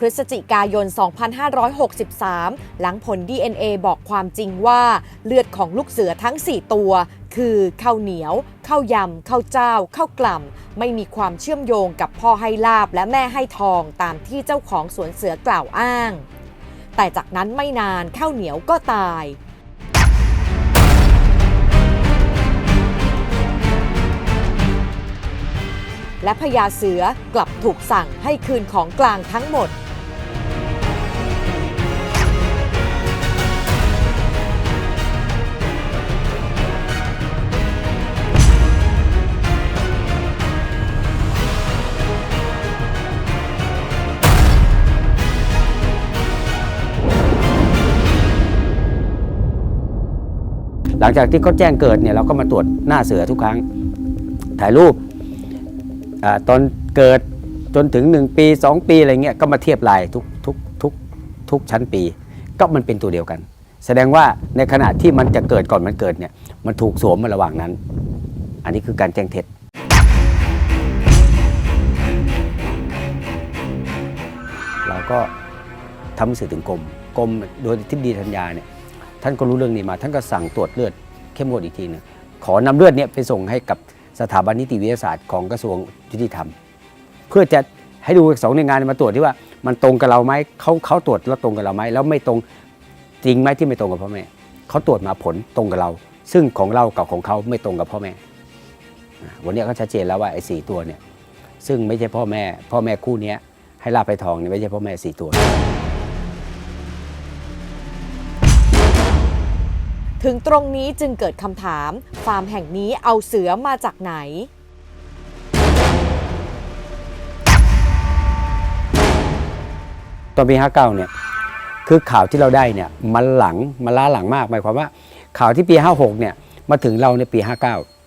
พฤศจิกายน 2563 หลังผล DNA บอกความจริงว่าเลือดของลูกเสือทั้ง 4 ตัว คือข้าวเหนียวข้าวยำข้าวเจ้าข้าวกล่ำไม่มีความเชื่อมโยงกับพ่อให้ลาบและแม่ให้ทองตามที่เจ้าของสวนเสือกล่าวอ้าง แต่จากนั้นไม่นานข้าวเหนียวก็ตายและพญาเสือกลับถูกสั่งให้คืนของกลางทั้งหมด หลังจากที่เขาแจ้งเกิดเนี่ยเราก็มาตรวจหน้าเสือทุกครั้ง ถ่ายรูปอตอนเกิดจนถึง 1 ปี 2 ปีอะไรเงี้ยก็มาเทียบลายทุกทุกทุกทุกชั้นปี ก็มันเป็นตัวเดียวกัน แสดงว่าในขณะที่มันจะเกิดก่อนมันเกิดเนี่ยมันถูกสวมมาระหว่างนั้น อันนี้คือการแจ้งเท็จเราก็ทำหนังสือถึงกรมกรมโดยทิบดีธัญญาเนี่ย ท่านก็รู้เรื่องนี้มา ท่านก็สั่งตรวจเลือดเข้มงวดอีกทีหนึงขอนำเลือดเนี้ไปส่งให้กับสถาบันนิติวิทยาศาสตร์ของกระทรวงยุติธรรม เพื่อจะให้ดูสองหน่วยงานมาตรวจที่ว่ามันตรงกับเราไหมเขาเขาตรวจแล้วตรงกับเราไหมแล้วไม่ตรงจริงไหมที่ไม่ตรงกับพ่อแม่เขาตรวจมาผลตรงกับเรา ซึ่งของเรากับของเขาไม่ตรงกับพ่อแม่ วันนี้ก็ชัดเจนแล้วว่าไอ้สี่ตัวเนี่ยซึ่งไม่ใช่พ่อแม่ พ่อแม่คู่นี้ให้ลาบไปทองเนี่ยไม่ใช่พ่อแม่สี่ตัว ถึงตรงนี้จึงเกิดคำถาม ฟาร์มแห่งนี้เอาเสือมาจากไหน ตอนปี59เนี่ยคือข่าวที่เราได้เนี่ยมันหลังมันล้าหลังมากหมายความว่า ข่าวที่ปี 56เนี่ยมาถึงเราในปี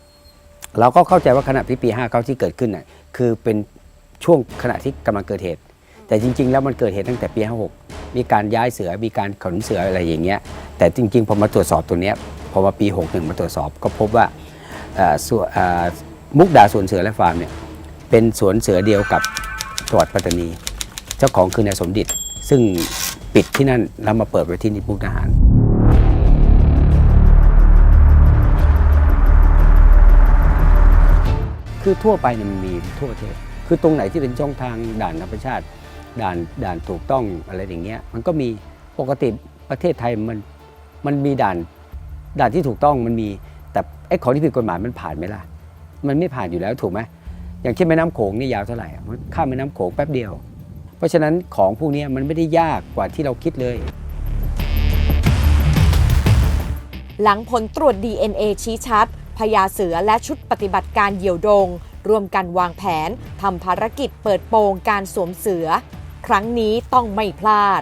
59 เราก็เข้าใจว่าขณะที่ปี 59 ที่เกิดขึ้นน่ะคือเป็นช่วงขณะที่กำลังเกิดเหตุ แต่จริง ๆ แล้วมันเกิดเหตุตั้งแต่ปี 56 มีการย้ายเสือมีการขนเสืออะไรอย่างเงี้ย แต่จริงๆพอมาตรวจสอบตัวนี้พอมาปี 61 มาตรวจสอบก็พบว่ามุกดาสวนเสือและฟาร์มเนี่ยเป็นสวนเสือเดียวกับจังหวัดปัตตานี เจ้าของคือนายสมดิตซึ่งปิดที่นั่นแล้วมาเปิดไว้ที่นิมุกดาหารคือทั่วไปเนี่ยมันมีทั่วประเทศ คือตรงไหนที่เป็นช่องทางด่านธรรมชาติ ด่านด่านถูกต้องอะไรอย่างเงี้ย มันก็มีปกติประเทศไทยมัน มันมีด่านด่านที่ถูกต้องมันมี แต่ไอ้ของที่ผิดกฎหมายมันผ่านไหมล่ะ มันไม่ผ่านอยู่แล้วถูกไหมอย่างเช่นแม่น้ำโขงนี่ยาวเท่าไหร่ข้ามแม่น้ำโขงแป๊บเดียว เพราะฉะนั้นของพวกนี้มันไม่ได้ยากกว่าที่เราคิดเลย หลังผลตรวจ DNA ชี้ชัดพญาเสือและชุดปฏิบัติการเหยี่ยวดง ร่วมกันวางแผนทำภารกิจเปิดโปงการสวมเสือ ครั้งนี้ต้องไม่พลาด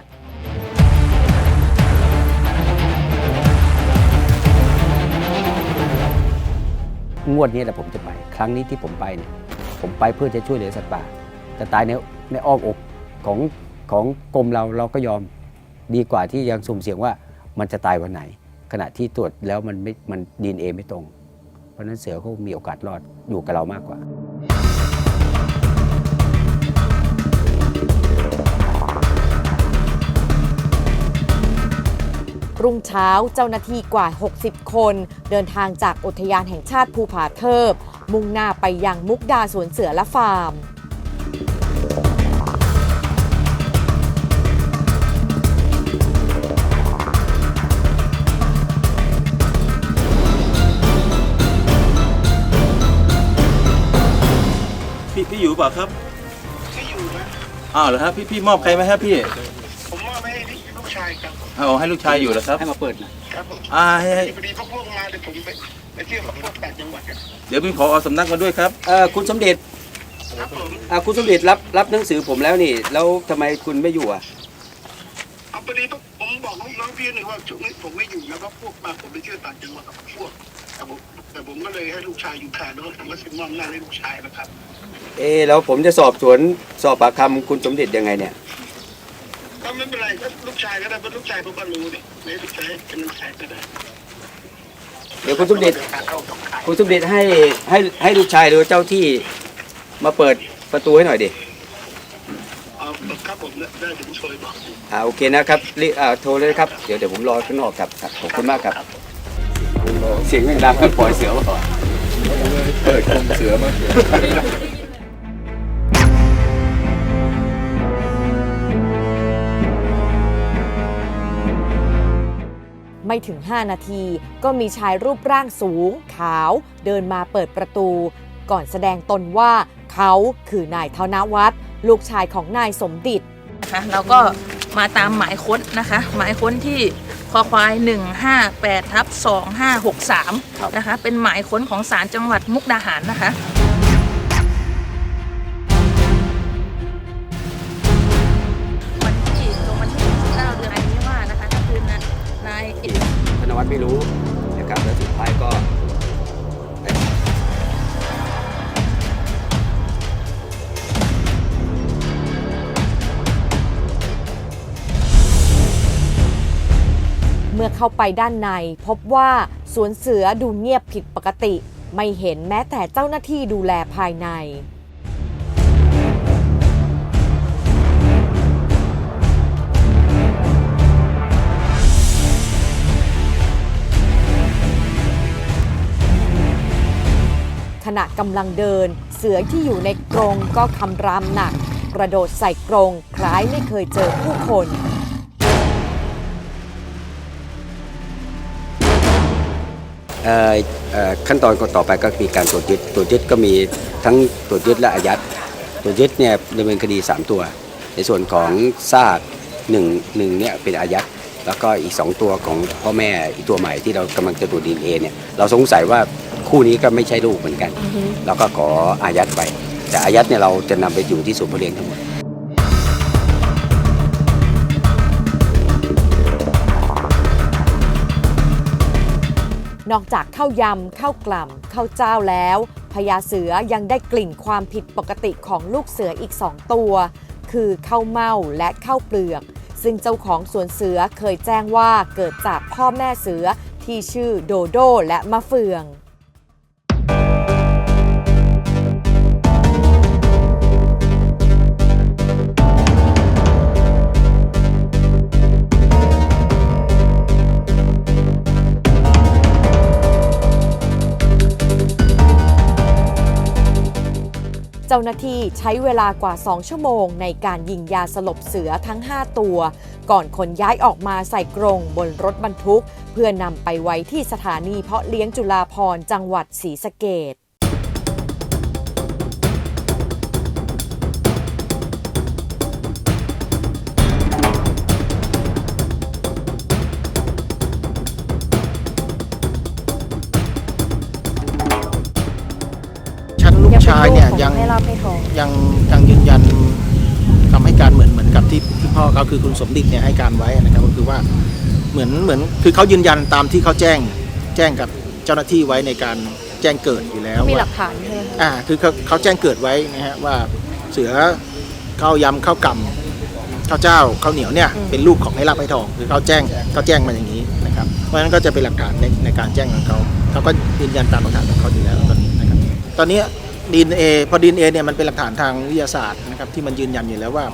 งวดนี้แหละผมจะไป ครั้งนี้ที่ผมไปเนี่ยผมไปเพื่อจะช่วยเหลือสัตว์ป่าจะตายในในอ้อมอกของของกรมเราเราก็ยอมดีกว่าที่ยังสุ่มเสี่ยงว่ามันจะตายวันไหน ขณะที่ตรวจแล้วมันไม่มันดีเอไม่ตรง เพราะฉะนั้นเสือเขามีโอกาสรอดอยู่กับเรามากกว่า รุ่งเช้าเจ้าหน้าที่กว่า 60 คน เดินทางจากอุทยานแห่งชาติภูผาเทิบ มุ่งหน้าไปยังมุกดาสวนเสือและฟาร์มพี่พี่อยู่เปล่าครับไม่อยู่นะอ้าวเหรอครับพี่พี่มอบใครไหมครับพี่ ผมมอบให้ลูกชายครับ เอาให้ลูกชายอยู่เหรอครับ ให้มาเปิดนะครับผมอ่าให้ให้พอดีพวกพวกมาเดี๋ยวผมไปไปเที่ยวกับพวกแปดจังหวัดกันเดี๋ยวมีผอสำนักมาด้วยครับ เออคุณสมเด็จครับผมอ่าคุณสมเด็จรับรับหนังสือผมแล้วนี่ แล้วทำไมคุณไม่อยู่อะเอาพอดีพวกผมบอกลูกน้องพี่หนึ่งว่าช่วงนี้ผมไม่อยู่แล้วก็พวกมาผมไปเที่ยวต่างจังหวัดกับพวกแต่ผมแต่ผมก็เลยให้ลูกชายอยู่แทนแล้วผมก็สิมอบหน้าให้ลูกชายนะครับ เอแล้วผมจะสอบสวนสอบปากคำคุณสมเด็จยังไงเนี่ยก็ ไม่เป็นไรก็ลูกชายก็ได้เพราะลูกชายผมก็รู้นี่ไม่ลูกชายเป็นลูกชายก็ได้เดี๋ยวคุณสมเด็จการเข้าของขายคุณสมเด็จให้ให้ให้ลูกชายหรือเจ้าที่มาเปิดประตูให้หน่อยดิเอาครับผมได้เดี๋ยวผมช่วยบอกอ่าโอเคนะครับรีบอ่าโทรเลยครับเดี๋ยวเดี๋ยวผมรอข้างนอกครับครับขอบคุณมากครับ เสียงแม่งดังปล่อยเสือมาก่อนเปิดกรงเสือมา ไม่ถึง 5 นาที ก็มีชายรูปร่างสูง ขาว เดินมาเปิดประตู ก่อนแสดงตนว่าเขาคือนายธนวัฒน์ลูกชายของนายสมดิตนะคะเราก็มาตามหมายค้นนะคะ หมายค้นที่คอควาย 158ทับ2563 นะคะ เป็นหมายค้นของศาลจังหวัดมุกดาหารนะคะ ไม่รู้นะครับแล้วสุดท้ายก็เมื่อเข้าไปด้านในพบว่าสวนเสือดูเงียบผิดปกติ ไม่เห็นแม้แต่เจ้าหน้าที่ดูแลภายใน ณะกำลังเดิน เสือที่อยู่ในกรงก็คำรามหนัก กระโดดใส่กรงคล้ายไม่เคยเจอผู้คนขั้นตอนต่อไปก็มีการตรวจยึดตรวจยึดก็มีทั้งตรวจยึดและอายัดตรวจยึดเนี่ยดำเนินคดี 3 ตัว ในส่วนของซากหนึ่งหนึ่งเนี่ยเป็นอายัด แล้วก็อีก 2 ตัวของพ่อแม่อีกตัวใหม่ที่เรากำลังจะตรวจดีเอเนี่ยเราสงสัยว่าคู่นี้ก็ไม่ใช่ลูกเหมือนกัน เราก็ขออายัดไป แต่อายัดเนี่ยเราจะนำไปอยู่ที่ศูนย์พ่อเลี้ยงทั้งหมดนอกจากข้าวยำข้าวกล่ำข้าวเจ้าแล้วพญาเสือยังได้กลิ่นความผิดปกติของลูกเสืออีกสองตัว คือข้าวเม่าและข้าวเปลือก ซึ่งเจ้าของสวนเสือเคยแจ้งว่าเกิดจากพ่อแม่เสือที่ชื่อโดโดและมะเฟือง จ้าหน้าที่ใช้เวลากว่า 2 ชั่วโมง ในการยิงยาสลบเสือทั้ง 5 ตัว ก่อนขนย้ายออกมาใส่กรงบนรถบรรทุก เพื่อนำไปไว้ที่สถานีเพาะเลี้ยงจุฬาพรจังหวัดศรีสะเกด พ่อเขาคือคุณสมดิตเนี่ยให้การไว้นะครับก็คือว่าเหมือนเหมือนคือเขายืนยันตามที่เขาแจ้งแจ้งกับเจ้าหน้าที่ไว้ในการแจ้งเกิดอยู่แล้วมีหลัว่ากฐานใช่ไหมคะอ่าคือเขาเขาแจ้งเกิดไว้นะฮะว่าเสือข้าวยำข้าวกำข้าวเจ้าข้าวเหนียวเนี่ยเป็นลูกของให้รับให้ทองคือเขาแจ้งเขาแจ้งมาอย่างนี้นะครับเพราะฉะนั้นก็จะเป็นหลักฐานในในการแจ้งของเขาเขาก็ยืนยันตามหลักฐานของเขาอยู่แล้วตอนนี้นะครับตอนนี้ดีเอพอดีเอเนี่ยมันเป็นหลักฐานทางวิทยาศาสตร์นะครับที่มันยืนยันอยู่แล้วว่า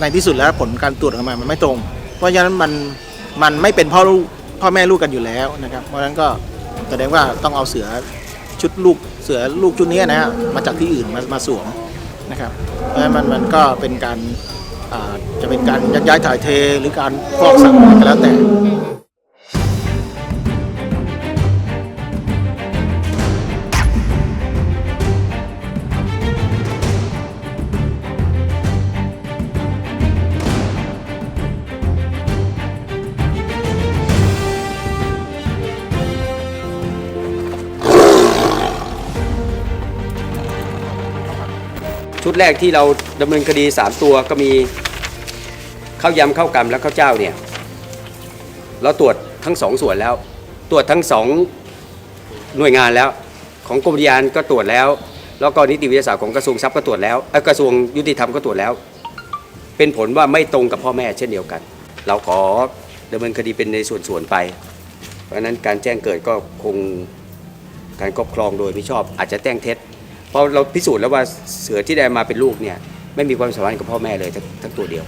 ในที่สุดแล้วผลการตรวจออกมามันไม่ตรง เพราะฉะนั้นมันมันไม่เป็นพ่อลูกพ่อแม่ลูกกันอยู่แล้วนะครับ เพราะฉะนั้นก็แสดงว่าต้องเอาเสือชุดลูกเสือลูกชุดนี้นะฮะมาจากที่อื่นมามาสวมนะครับ เพราะฉะนั้นมันมันก็เป็นการจะเป็นการยักย้ายถ่ายเทหรือการฟอกสัตว์อะไรก็แล้วแต่ ดแรกที่เราดำเนินคดี 3 ตัวก็มีข้าวยำข้าวกำและข้าวเจ้าเนี่ยเราตรวจทั้งสองส่วนแล้ว ตรวจทั้งสองหน่วยงานแล้ว ของกรมยานก็ตรวจแล้ว แล้วก็นิติวิทยาศาสตร์ของกระทรวงทรัพย์ก็ตรวจแล้วกระทรวงยุติธรรมก็ตรวจแล้ว เป็นผลว่าไม่ตรงกับพ่อแม่เช่นเดียวกัน เราขอดำเนินคดีเป็นในส่วนๆไป เพราะฉะนั้นการแจ้งเกิดก็คงการครอบครองโดยไม่ชอบอาจจะแจ้งเท็จ เพราะเราพิสูจน์แล้วว่าเสือที่ได้มาเป็นลูกเนี่ยไม่มีความสัมพันธ์กับพ่อแม่เลยทั้งทั้งตัวเดียว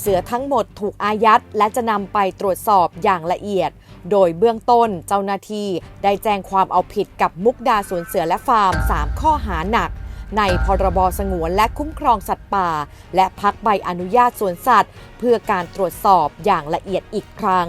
เสือทั้งหมดถูกอายัดและจะนำไปตรวจสอบอย่างละเอียด โดยเบื้องต้นเจ้าหน้าที่ได้แจ้งความเอาผิดกับมุกดาสวนเสือและฟาร์ม 3 ข้อหาหนัก ในพรบสงวนและคุ้มครองสัตว์ป่า และพักใบอนุญาตสวนสัตว์ เพื่อการตรวจสอบอย่างละเอียดอีกครั้ง